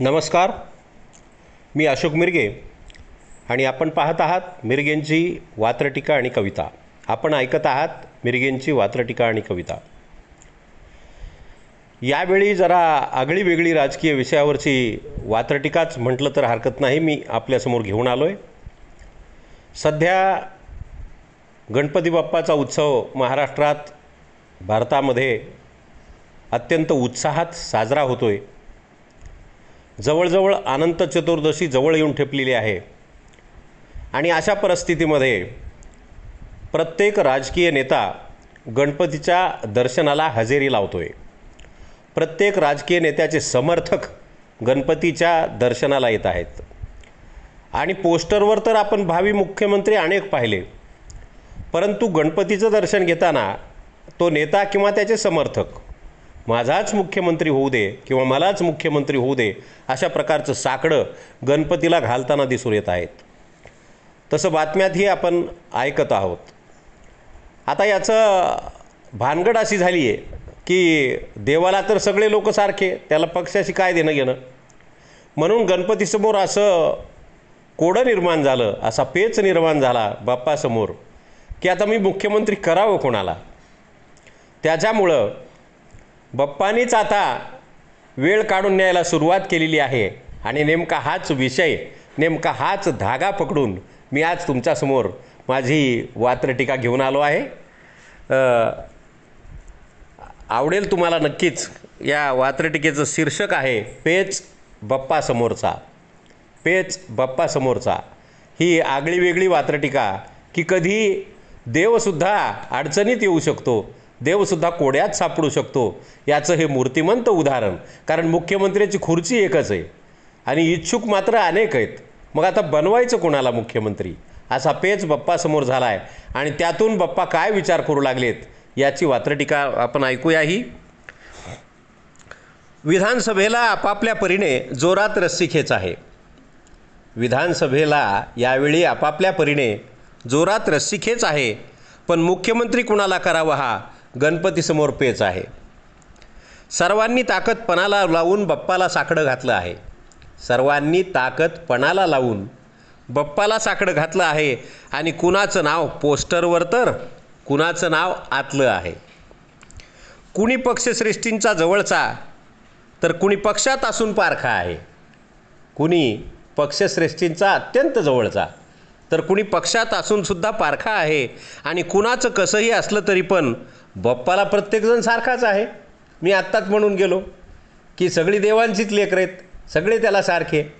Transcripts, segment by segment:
नमस्कार. मी अशोक मिरगे आणि आपण पाहत आहात मिरगेंची वात्रटीका आणि कविता. आपण ऐकत आहात मिरगेंची वात्रटीका आणि कविता. यावेळी जरा आगळी वेगळी राजकीय विषयावरची वात्रटीकाच म्हटलं तर हरकत नाही. मी आपल्यासमोर घेऊन आलो आहे सध्या गणपती बाप्पाचा उत्सव महाराष्ट्रात भारतामध्ये अत्यंत उत्साहात साजरा होतो आहे जवळजवळ अनंत चतुर्दशी जवळ येऊन ठेपलेली आहे. आणि अशा परिस्थितीमध्ये प्रत्येक राजकीय नेता गणपतीच्या दर्शनाला हजेरी लावतो आहे प्रत्येक राजकीय नेत्याचे समर्थक गणपतीच्या दर्शनाला येत आहेत. आणि पोस्टरवर तर आपण भावी मुख्यमंत्री अनेक पाहिले. परंतु गणपतीचं दर्शन घेताना तो नेता किंवा त्याचे समर्थक माझाच मुख्यमंत्री होऊ दे किंवा मलाच मुख्यमंत्री होऊ दे अशा प्रकारचं साकडं गणपतीला घालताना दिसून येत आहेत. तसं बातम्यातही आपण ऐकत आहोत. आता याचं भानगड अशी झाली आहे की देवाला तर सगळे लोक सारखे त्याला पक्षाशी काय देणं घेणं? म्हणून गणपतीसमोर असं कोडं निर्माण झालं असा पेच निर्माण झाला बाप्पासमोर की आता मी मुख्यमंत्री करावं कोणाला? त्याच्यामुळं बप्पानीच आता वेळ काढून न्यायला सुरुवात केलेली आहे. आणि नेमका हाच विषय नेमका हाच धागा पकडून मी आज तुमच्यासमोर माझी वात्रटीका घेऊन आलो आहे. आवडेल तुम्हाला नक्कीच या वात्रटिकेचं शीर्षक आहे पेच बप्पासमोरचा. पेच बप्पासमोरचा. ही आगळी वेगळी वात्रटिका की कधी देवसुद्धा अडचणीत येऊ शकतो देवसुद्धा कोड्यात सापडू शकतो. याचं हे मूर्तिमंत उदाहरण. कारण मुख्यमंत्र्याची खुर्ची एकच आहे. आणि इच्छुक मात्र अनेक आहेत. मग आता बनवायचं कोणाला मुख्यमंत्री? असा पेच बाप्पासमोर झाला आहे आणि त्यातून बाप्पा काय विचार करू लागलेत याची वात्रटीका आपण ऐकूया ही विधानसभेला आपापल्या परीने जोरात रस्सीखेच आहे. विधानसभेला यावेळी आपापल्या परीने जोरात रस्सीखेच आहे. पण मुख्यमंत्री कुणाला करावा हा? गणपतीसमोर पेच आहे. सर्वांनी ताकद पणाला लावून बाप्पाला साकडं घातलं आहे. सर्वांनी ताकद पणाला लावून बाप्पाला साकडं घातलं आहे. आणि कुणाचं नाव पोस्टरवर तर कुणाचं नाव आतलं आहे. कुणी पक्षश्रेष्ठींचा जवळचा तर कुणी पक्षात असून पारखा आहे. कुणी पक्षश्रेष्ठींचा अत्यंत जवळचा तर कुणी पक्षात असूनसुद्धा पारखा आहे. आणि कुणाचं कसंही असलं तरी पण बाप्पाला प्रत्येकजण सारखाच आहे. मी आत्ताच म्हणून गेलो की सगळी देवांचीच लेकरं आहेत. सगळे त्याला सारखे.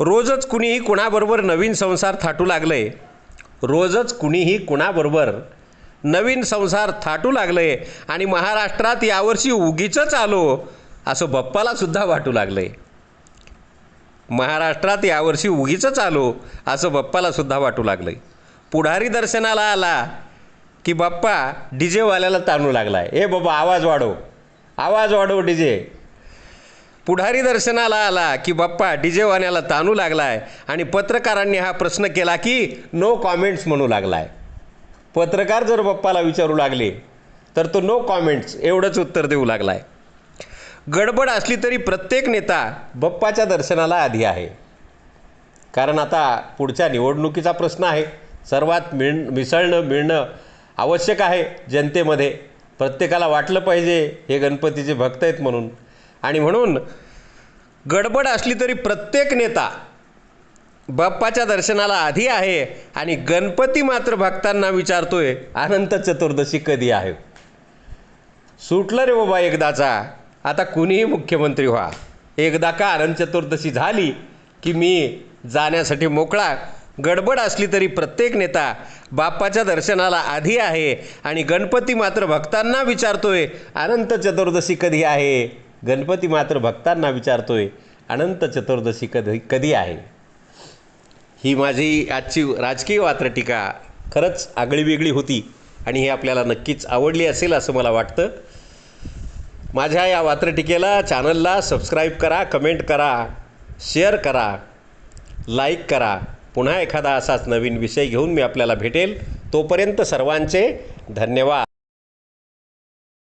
रोजच कुणीही कुणाबरोबर नवीन संसार थाटू लागलंय. रोजच कुणीही कुणाबरोबर नवीन संसार थाटू लागलंय आणि महाराष्ट्रात यावर्षी उगीचंच आलो असं बाप्पाला सुद्धा वाटू लागलंय. महाराष्ट्रात यावर्षी उगीचंच आलो असं बाप्पाला सुद्धा वाटू लागलंय. पुढारी दर्शनाला आला. की बाप्पा डी जेवाल्याला ताणू लागलाय. ए बाबा आवाज वाढव. आवाज वाढव डी जे पुढारी दर्शनाला आला की बाप्पा डीजेवाण्याला ताणू लागलाय आणि पत्रकारांनी हा प्रश्न केला की नो कॉमेंट्स म्हणू लागलाय. पत्रकार जर बाप्पाला विचारू लागले तर तो नो कॉमेंट्स एवढंच उत्तर देऊ लागलाय. गडबड असली तरी प्रत्येक नेता बाप्पाच्या दर्शनाला आधी आहे. कारण आता पुढच्या निवडणुकीचा प्रश्न आहे. सर्वात मिळ मिसळणं मिळणं आवश्यक आहे जनतेमध्ये. प्रत्येकाला वाटलं पाहिजे हे गणपतीचे भक्त आहेत म्हणून. आणि म्हणून गडबड असली तरी प्रत्येक नेता बाप्पाच्या दर्शनाला आधी आहे आणि गणपती मात्र भक्तांना विचारतोय अनंत चतुर्दशी कधी आहे? सुटलं रे बाबा एकदाचा. आता कुणीही मुख्यमंत्री व्हा. एकदा का अनंत चतुर्दशी झाली की मी जाण्यासाठी मोकळा गडबड असली तरी प्रत्येक नेता बाप्पाच्या दर्शनाला आधी आहे आणि गणपती मात्र भक्तांना विचारतोय अनंत चतुर्दशी कधी आहे? गणपती मात्र भक्तांना विचारतोय अनंत चतुर्दशी कधी कधी आहे? ही माझी आजची राजकीय वात्रटिका खरंच आगळी वेगळी होती आणि ही आपल्याला नक्कीच आवडली असेल असं मला वाटतं. माझ्या या वात्रटिकेला चॅनलला सबस्क्राईब करा कमेंट करा शेअर करा लाईक करा. पुन्हा एखादा असाच नवीन विषय घेऊन मी आपल्याला भेटेल. तोपर्यंत सर्वांचे धन्यवाद.